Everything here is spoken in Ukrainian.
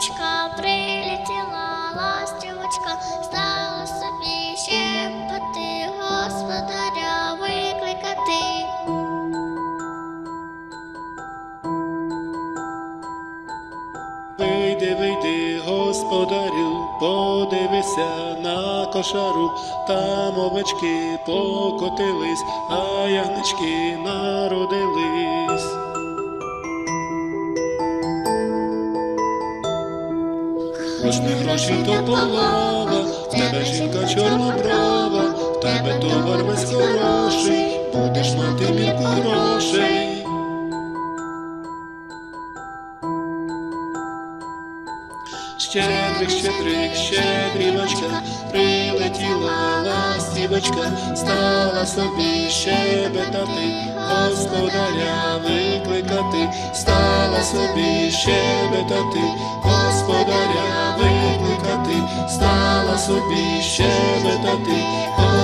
ластівочка, прилетіла ластівочка, стала собі щепати, господаря викликати. Вийди, вийди, господарю, подивися на кошару, там овечки покотились, а ягнички народились. Хоч не гроші, то полова, в тебе жінка чорноброва, в тебе товар весь хороший, будеш мати мірку грошей. Щедрик, щедрик, щедрівочка, прилетіла ластівочка, стала собі щебетати, господаря викликати, стала собі щебетати, господаря стала собі щебетати, господаря